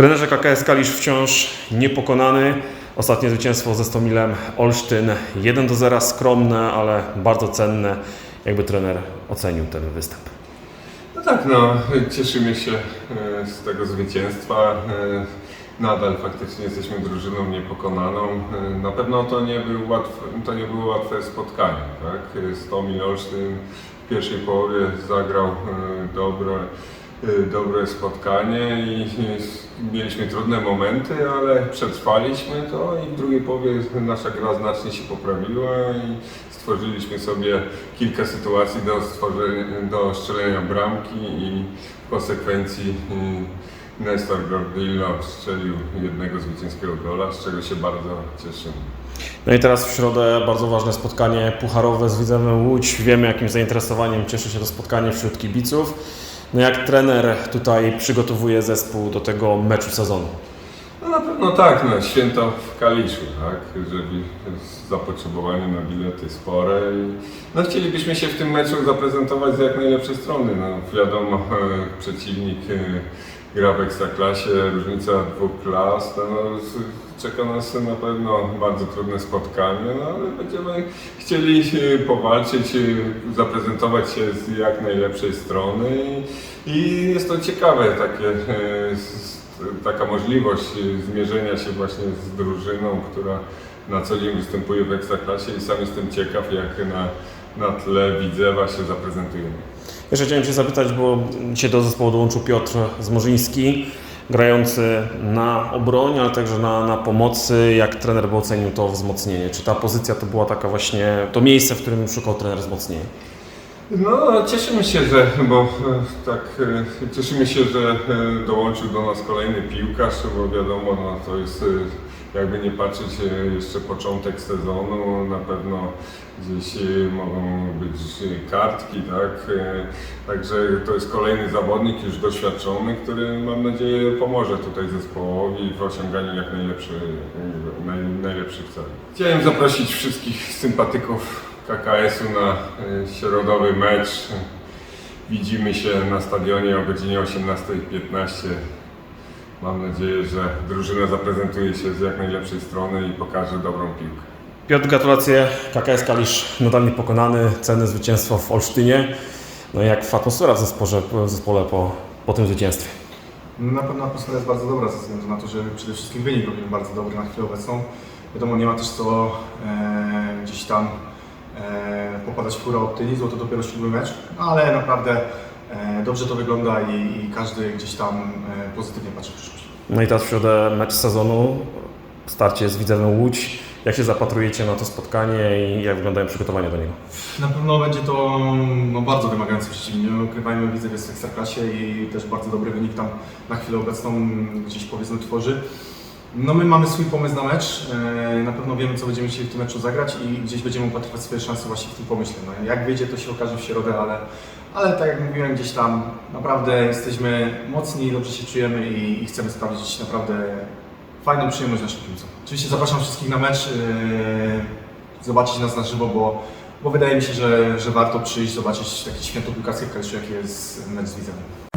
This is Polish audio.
Trenerze KKS Kalisz wciąż niepokonany. Ostatnie zwycięstwo ze Stomilem Olsztyn 1 do 0, skromne, ale bardzo cenne. Jakby trener ocenił ten występ? No tak, no, cieszymy się e, z tego zwycięstwa. E, Nadal faktycznie jesteśmy drużyną niepokonaną. E, Na pewno to nie, był to nie było łatwe spotkanie. Tak? Stomil Olsztyn w pierwszej połowie zagrał dobre, dobre spotkanie i mieliśmy trudne momenty, ale przetrwaliśmy to i w drugiej połowie nasza gra znacznie się poprawiła i stworzyliśmy sobie kilka sytuacji do, stworzenia, do strzelenia bramki i w konsekwencji y, Nestor Gordillo strzelił jednego zwycięskiego gola, z czego się bardzo cieszymy. No i teraz w środę bardzo ważne spotkanie pucharowe z Widzewem Łódź. Wiemy, jakim zainteresowaniem cieszy się to spotkanie wśród kibiców. No jak trener tutaj przygotowuje zespół do tego meczu sezonu? No na pewno tak, no, święto w Kaliszu, tak, żeby zapotrzebowanie na bilety spore i no, chcielibyśmy się w tym meczu zaprezentować z jak najlepszej strony. No, wiadomo, przeciwnik e, gra w Ekstraklasie, różnica dwóch klas, to, no, czeka nas na pewno bardzo trudne spotkanie, no, ale będziemy chcieli e, powalczyć, e, zaprezentować się z jak najlepszej strony i, i jest to ciekawe takie e, taka możliwość zmierzenia się właśnie z drużyną, która na co dzień występuje w Ekstraklasie i sam jestem ciekaw, jak na, na tle Widzewa się zaprezentujemy. Jeszcze chciałem Cię zapytać, bo dzisiaj do zespołu dołączył Piotr Zmorzyński, grający na obronie, ale także na, na pomocy. Jak trener by ocenił to wzmocnienie? Czy ta pozycja to była taka właśnie, to miejsce, w którym szukał trener wzmocnienia? No, cieszymy się, że, bo e, tak, e, cieszymy się, że e, dołączył do nas kolejny piłkarz, bo wiadomo, no, to jest jakby nie patrzeć e, jeszcze początek sezonu, na pewno gdzieś e, mogą być e, kartki, tak, także to jest kolejny zawodnik już doświadczony, który mam nadzieję pomoże tutaj zespołowi w osiąganiu jak najlepszy, naj, najlepszych celów. Chciałem zaprosić wszystkich sympatyków KKS-u na środowy mecz. Widzimy się na stadionie o godzinie 18.15. Mam nadzieję, że drużyna zaprezentuje się z jak najlepszej strony i pokaże dobrą piłkę. Piotr, gratulacje. KKS Kalisz nadal niepokonany, cenne zwycięstwo w Olsztynie. No jak atmosfera w zespole, w zespole po, po tym zwycięstwie? Na pewno atmosfera jest bardzo dobra ze względu na to, że przede wszystkim wynik robimy bardzo dobry na chwilę obecną. Wiadomo, nie ma też co e, gdzieś tam e, popadać w furę optymizmu, to dopiero siódmy mecz, no, ale naprawdę dobrze to wygląda i, i każdy gdzieś tam e, pozytywnie patrzy w przyszłość. No i teraz w środę mecz sezonu, starcie z Widzewem Łódź. Jak się zapatrujecie na to spotkanie i jak wyglądają przygotowania do niego? Na pewno będzie to no, bardzo wymagający przeciwnik. Nie ukrywajmy, widzę jest w Ekstraklasie i też bardzo dobry wynik tam na chwilę obecną gdzieś powiedzmy tworzy. No my mamy swój pomysł na mecz, e, na pewno wiemy co będziemy chcieli w tym meczu zagrać i gdzieś będziemy upatrywać swoje szanse właśnie w tym pomyśle. No, jak wyjdzie to się okaże w środę, ale, ale tak jak mówiłem gdzieś tam naprawdę jesteśmy mocni, dobrze się czujemy i, i chcemy sprawdzić naprawdę fajną przyjemność naszym piłcom. Oczywiście zapraszam wszystkich na mecz, e, zobaczyć nas na żywo, bo bo wydaje mi się, że, że warto przyjść, zobaczyć takie święto piłkarskie w Kaliszu, jakie jest mecz z.